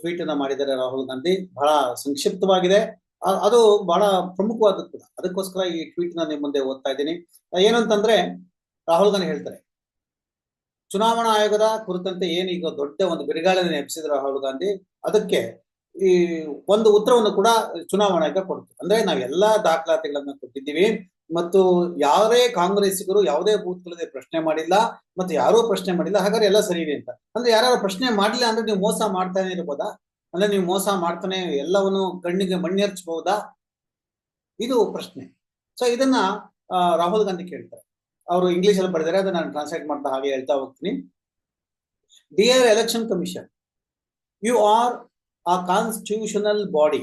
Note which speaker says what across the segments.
Speaker 1: Tweet ಅನ್ನ ಮಾಡಿದ್ದಾರೆ ರಾಹುಲ್ ಗಾಂಧಿ, ಬಹಳ ಸಂಕ್ಷಿಪ್ತವಾಗಿದೆ. ಅದು ಬಹಳ ಪ್ರಮುಖವಾದದ್ದು ಕೂಡ. ಅದಕ್ಕೋಸ್ಕರ ಈ ಟ್ವೀಟ್ನ ನಿಮ್ ಮುಂದೆ ಓದ್ತಾ ಇದ್ದೀನಿ. ಏನಂತಂದ್ರೆ, ರಾಹುಲ್ ಗಾಂಧಿ ಹೇಳ್ತಾರೆ, ಚುನಾವಣಾ ಆಯೋಗದ ಕುರಿತಂತೆ ಏನು ಈಗ ದೊಡ್ಡ ಒಂದು ಬಿರುಗಾಳಿನ ಎಬ್ಬಿಸಿದ್ರು ರಾಹುಲ್ ಗಾಂಧಿ, ಅದಕ್ಕೆ ಈ ಒಂದು ಉತ್ತರವನ್ನು ಕೂಡ ಚುನಾವಣಾ ಆಯೋಗ ಕೊಡ್ತು. ಅಂದ್ರೆ ನಾವೆಲ್ಲಾ ದಾಖಲಾತಿಗಳನ್ನ ಕೊಟ್ಟಿದ್ದೀವಿ. ಮತ್ತು ಯಾರೇ ಕಾಂಗ್ರೆಸ್ಸಿಗರು ಯಾವುದೇ ಬೂತ್ಗಳಲ್ಲಿ ಪ್ರಶ್ನೆ ಮಾಡಿಲ್ಲ ಮತ್ತೆ ಯಾರೂ ಪ್ರಶ್ನೆ ಮಾಡಿಲ್ಲ, ಹಾಗಾದ್ರೆ ಎಲ್ಲ ಸರಿ ಇದೆ ಅಂತ. ಅಂದ್ರೆ ಯಾರು ಪ್ರಶ್ನೆ ಮಾಡಲಿಲ್ಲ ಅಂದ್ರೆ ನೀವು ಮೋಸ ಮಾಡ್ತಾನೆ ಇರ್ಬೋದಾ? ಅಂದ್ರೆ ನೀವು ಮೋಸ ಮಾಡ್ತಾನೆ ಎಲ್ಲವನ್ನು ಕಣ್ಣಿಗೆ ಮಣ್ಣೆರ್ಚಬಹುದಾ ಇದು ಪ್ರಶ್ನೆ. ಸೊ ಇದನ್ನ ರಾಹುಲ್ ಗಾಂಧಿ ಕೇಳ್ತಾರೆ. ಅವರು ಇಂಗ್ಲಿಷ್ ಅಲ್ಲಿ ಬರೆದರೆ ಅದನ್ನ ನಾನು ಟ್ರಾನ್ಸ್ಲೇಟ್ ಮಾಡ್ತಾ ಹಾಗೆ ಹೇಳ್ತಾ ಹೋಗ್ತೀನಿ. Dear election commission you are a constitutional body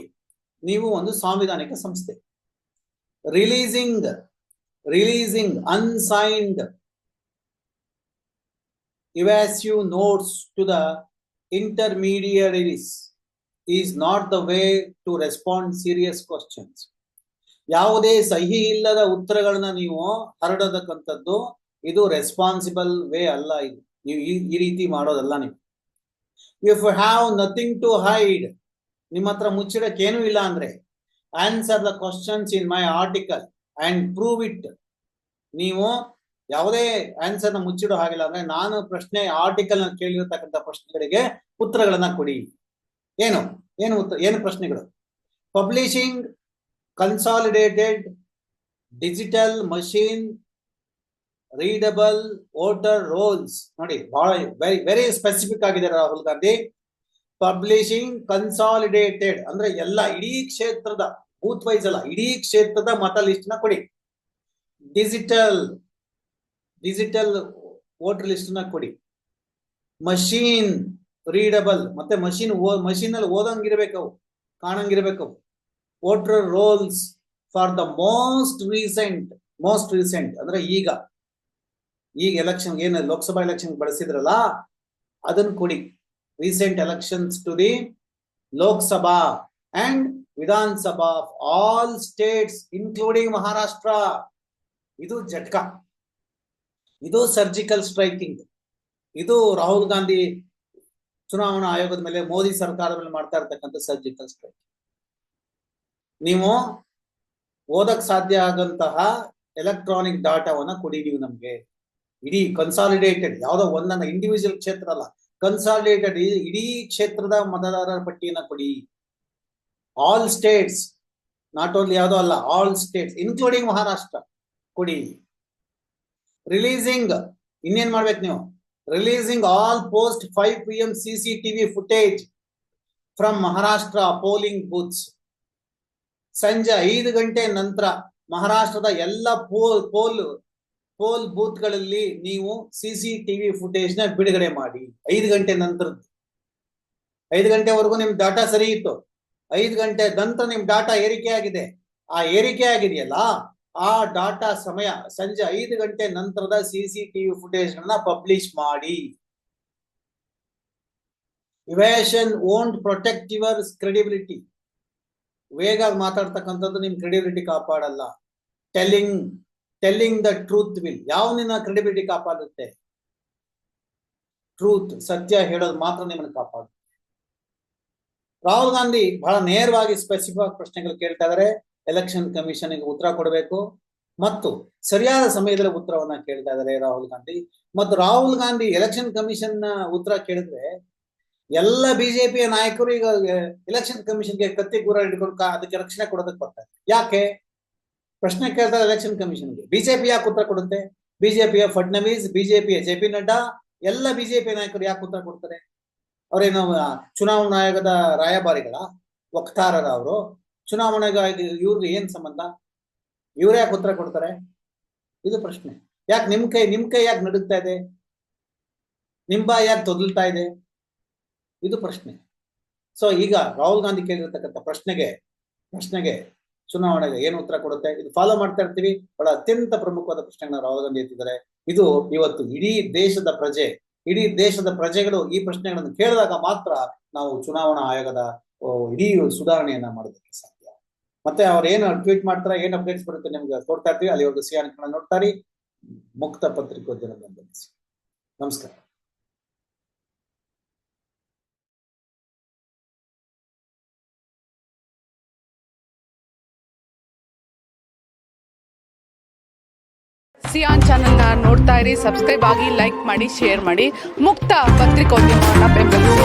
Speaker 1: ನೀವು ಒಂದು ಸಾಂವಿಧಾನಿಕ ಸಂಸ್ಥೆ. Releasing releasing unsigned evasive notes to the intermediaries is not the way to respond serious questions ಯಾವುದೇ ಸಹಿ ಇಲ್ಲದ ಉತ್ತರಗಳನ್ನ ನೀವು ಹರಡತಕ್ಕಂಥದ್ದು, ಇದು ರೆಸ್ಪಾನ್ಸಿಬಲ್ ವೇ ಅಲ್ಲ ಇದು. ನೀವು ಈ ರೀತಿ ಮಾಡೋದಲ್ಲ ನೀವು. If have nothing to hide ನಿಮ್ಮ ಹತ್ರ ಮುಚ್ಚಿಡಕ್ಕೆ ಏನೂ ಇಲ್ಲ ಅಂದ್ರೆ answer the questions in my article and prove it ನೀವು ಯಾವುದೇ ಆನ್ಸರ್ನ ಮುಚ್ಚಿಡೋ ಹಾಗಿಲ್ಲ ಅಂದ್ರೆ ನಾನು ಪ್ರಶ್ನೆ ಆರ್ಟಿಕಲ್ನ ಕೇಳಿರ್ತಕ್ಕಂಥ ಪ್ರಶ್ನೆಗಳಿಗೆ ಉತ್ತರಗಳನ್ನ ಕೊಡಿ. ಏನು? ಏನು ಉತ್ತರ, ಏನು ಪ್ರಶ್ನೆಗಳು? Publishing consolidated digital machine readable voter rolls ನೋಡಿ, ಬಹಳ ವೆರಿ ವೆರಿ ಸ್ಪೆಸಿಫಿಕ್ ಆಗಿದೆ ರಾಹುಲ್ ಗಾಂಧಿ. ಪಬ್ಲಿಷಿಂಗ್ ಕನ್ಸಾಲಿಡೇಟೆಡ್ ಅಂದ್ರೆ ಎಲ್ಲ ಇಡೀ ಕ್ಷೇತ್ರದ ಬೂತ್ ವೈಸ್ ಅಲ್ಲ ಇಡೀ ಕ್ಷೇತ್ರದ ಮತ ಲಿಸ್ಟ್ನ ಕೊಡಿ. ಡಿಜಿಟಲ್ ಡಿಜಿಟಲ್ ವೋಟರ್ ಲಿಸ್ಟ್ನ ಕೊಡಿ. ಮಷೀನ್ ರೀಡಬಲ್ ಮತ್ತೆ ಮಷೀನ್ ಮಷೀನ್ ಅಲ್ಲಿ ಓದಂಗಿರ್ಬೇಕು ಕಾಣಂಗಿರ್ಬೇಕು voter rolls for the most recent most recent ಅಂದ್ರೆ ಈಗ. ಈಗ ಎಲೆಕ್ಷನ್ ಏನು ಲೋಕಸಭಾ ಎಲೆಕ್ಷನ್ ಬಳಸಿದ್ರಲ್ಲ ಅದನ್ನ ಕೊಡಿ. Recent elections to the Lok Sabha and Vidhan Sabha all states including Maharashtra ಇದು ಜಟ್ಕಾ ಇದು ಸರ್ಜಿಕಲ್ ಸ್ಟ್ರೈಕಿಂಗ್ ಇದು ರಾಹುಲ್ ಗಾಂಧಿ ಚುನಾವಣಾ ಆಯೋಗದ ಮೇಲೆ ಮೋದಿ ಸರ್ಕಾರದ ಮೇಲೆ ಮಾಡ್ತಾ ಇರ್ತಕ್ಕಂಥ ಸರ್ಜಿಕಲ್ ಸ್ಟ್ರೈಕ್ ನೀವು ಓದಕ್ ಸಾಧ್ಯ ಆಗಂತಹ ಎಲೆಕ್ಟ್ರಾನಿಕ್ ಡಾಟಾವನ್ನ ಕೊಡಿ ನೀವು ನಮ್ಗೆ. ಇಡೀ ಕನ್ಸಾಲಿಡೇಟೆಡ್ ಯಾವುದೋ ಒಂದನ್ನ ಇಂಡಿವಿಜುವಲ್ ಕ್ಷೇತ್ರ ಅಲ್ಲ ಕನ್ಸಾಲಿಡೇಟೆಡ್ ಇಡೀ ಕ್ಷೇತ್ರದ ಮತದಾರರ ಪಟ್ಟಿಯನ್ನು ಕೊಡಿ. ಆಲ್ ಸ್ಟೇಟ್ಸ್ ನಾಟ್ ಓನ್ಲಿ ಯಾವುದೋ ಅಲ್ಲ ಆಲ್ ಸ್ಟೇಟ್ಸ್ ಇನ್ಕ್ಲೂಡಿಂಗ್ ಮಹಾರಾಷ್ಟ್ರ ಕೊಡಿ. ರಿಲೀಸಿಂಗ್ ಇನ್ನೇನ್ ಮಾಡ್ಬೇಕು ನೀವು? Releasing all post five P M C C TV footage from Maharashtra polling booths ಸಂಜೆ ಐದು ಗಂಟೆ ನಂತರ ಮಹಾರಾಷ್ಟ್ರದ ಎಲ್ಲ ಪೋಲ್ ಪೋಲ್ ಪೋಲ್ ಬೂತ್ಗಳಲ್ಲಿ ನೀವು ಸಿ ಸಿ ಟಿವಿ ಫುಟೇಜ್ನ ಬಿಡುಗಡೆ ಮಾಡಿ. ಐದು ಗಂಟೆ ನಂತರದ್ದು ಐದು ಗಂಟೆವರೆಗೂ ನಿಮ್ ಡಾಟಾ ಸರಿ ಇತ್ತು. ಐದು ಗಂಟೆ ನಂತರ ನಿಮ್ ಡಾಟಾ ಏರಿಕೆ ಆಗಿದೆ. ಆ ಏರಿಕೆ ಆಗಿದೆಯಲ್ಲ, ಆ ಡಾಟಾ ಸಮಯ ಸಂಜೆ ಐದು ಗಂಟೆ ನಂತರದ ಸಿ ಟಿವಿ ಫುಟೇಜ್ ಗಳನ್ನ ಪಬ್ಲಿಷ್ ಮಾಡಿ. Evasion won't protect your credibility ವೇಗ ಮಾತಾಡ್ತಕ್ಕಂಥದ್ದು ನಿಮ್ credibility ಕಾಪಾಡಲ್ಲ. Telling telling the truth will ಯಾವ ನಿನ್ನ ಕ್ರೆಡಿಬಿಲಿಟಿ ಕಾಪಾಡುತ್ತೆ? ಟ್ರೂತ್ ಸತ್ಯ ಹೇಳೋದು ಮಾತ್ರ ನಿಮ್ಮನ್ನು ಕಾಪಾಡುತ್ತೆ. ರಾಹುಲ್ ಗಾಂಧಿ ಬಹಳ ನೇರವಾಗಿ ಸ್ಪೆಸಿಫಿಕ್ ಪ್ರಶ್ನೆಗಳು ಕೇಳ್ತಾ ಇದಾರೆ. ಎಲೆಕ್ಷನ್ ಕಮಿಷನ್ ಉತ್ತರ ಕೊಡಬೇಕು. ಮತ್ತು ಸರಿಯಾದ ಸಮಯದಲ್ಲಿ ಉತ್ತರವನ್ನ ಕೇಳ್ತಾ ಇದ್ದಾರೆ ರಾಹುಲ್ ಗಾಂಧಿ. ಮತ್ತು ರಾಹುಲ್ ಗಾಂಧಿ ಎಲೆಕ್ಷನ್ ಕಮಿಷನ್ ಉತ್ತರ ಕೇಳಿದ್ರೆ ಎಲ್ಲ ಬಿಜೆಪಿಯ ನಾಯಕರು ಈಗ ಎಲೆಕ್ಷನ್ ಕಮಿಷನ್ಗೆ ಕತ್ತಿ ಗೂರ ಹಿಡ್ಕೊಂಡು ಅದಕ್ಕೆ ರಕ್ಷಣೆ ಕೊಡೋದಕ್ಕೆ ಬರ್ತಾರೆ. ಯಾಕೆ? ಪ್ರಶ್ನೆ ಕೇಳ್ತಾರೆ ಎಲೆಕ್ಷನ್ ಕಮಿಷನ್ಗೆ ಬಿಜೆಪಿ ಯಾಕೆ ಉತ್ತರ ಕೊಡುತ್ತೆ? ಬಿಜೆಪಿಯ ಫಡ್ನವೀಸ್ ಬಿಜೆಪಿಯ ಜೆ ಪಿ ನಡ್ಡಾ ಎಲ್ಲ ಬಿಜೆಪಿ ನಾಯಕರು ಯಾಕೆ ಉತ್ತರ ಕೊಡ್ತಾರೆ? ಅವರೇನು ಚುನಾವಣಾ ಆಯೋಗದ ರಾಯಭಾರಿಗಳ ವಕ್ತಾರರ ಅವರು ಚುನಾವಣಾ ಇವ್ರಿಗೆ ಏನ್ ಸಂಬಂಧ? ಇವ್ರು ಯಾಕೆ ಉತ್ತರ ಕೊಡ್ತಾರೆ? ಇದು ಪ್ರಶ್ನೆ. ಯಾಕೆ ನಿಮ್ ಕೈ ನಿಮ್ ಕೈ ಯಾಕೆ ನಡುಗ್ತಾ ಇದೆ? ಯಾಕ್ ಯಾಕೆ ತೊದಲ್ತಾ ಇದೆ? ಇದು ಪ್ರಶ್ನೆ. ಸೊ ಈಗ ರಾಹುಲ್ ಗಾಂಧಿ ಕೇಳಿರ್ತಕ್ಕಂಥ ಪ್ರಶ್ನೆಗೆ ಪ್ರಶ್ನೆಗೆ ಚುನಾವಣೆಗೆ ಏನು ಉತ್ತರ ಕೊಡುತ್ತೆ? ಇದು ಫಾಲೋ ಮಾಡ್ತಾ ಇರ್ತೀವಿ. ಬಹಳ ಅತ್ಯಂತ ಪ್ರಮುಖವಾದ ಪ್ರಶ್ನೆಗಳನ್ನ ರಾಹುಲ್ ಗಾಂಧಿ ಇದು ಇವತ್ತು ಇಡೀ ದೇಶದ ಪ್ರಜೆ, ಇಡೀ ದೇಶದ ಪ್ರಜೆಗಳು ಈ ಪ್ರಶ್ನೆಗಳನ್ನು ಕೇಳಿದಾಗ ಮಾತ್ರ ನಾವು ಚುನಾವಣಾ ಆಯೋಗದ ಇಡೀ ಸುಧಾರಣೆಯನ್ನ ಮಾಡೋದಕ್ಕೆ ಸಾಧ್ಯ. ಮತ್ತೆ ಅವ್ರು ಏನು ಟ್ವೀಟ್ ಮಾಡ್ತಾರೆ, ಏನು ಅಪ್ಡೇಟ್ಸ್ ಬರುತ್ತೆ ನಿಮ್ಗೆ ಕೊಡ್ತಾ ಇರ್ತೀವಿ. ಅಲ್ಲಿ ಒಂದು ಸಿಯಾನ್ ನೋಡ್ತಾರಿ ಮುಕ್ತ ಪತ್ರಿಕೋದ್ಯಮ ನಮಸ್ಕಾರ.
Speaker 2: ಸಿಯಾನ್ನ ನೋಡ್ತಾ ಇರಿ ಸಬ್ಸ್ಕ್ರೈಬ್ ಆಗಿ ಲೈಕ್ ಮಾಡಿ ಶೇರ್ ಮಾಡಿ. ಮುಕ್ತ ಪತ್ರಿಕೋದ್ಯಮವನ್ನು ಬೆಂಬಲಿಸಿ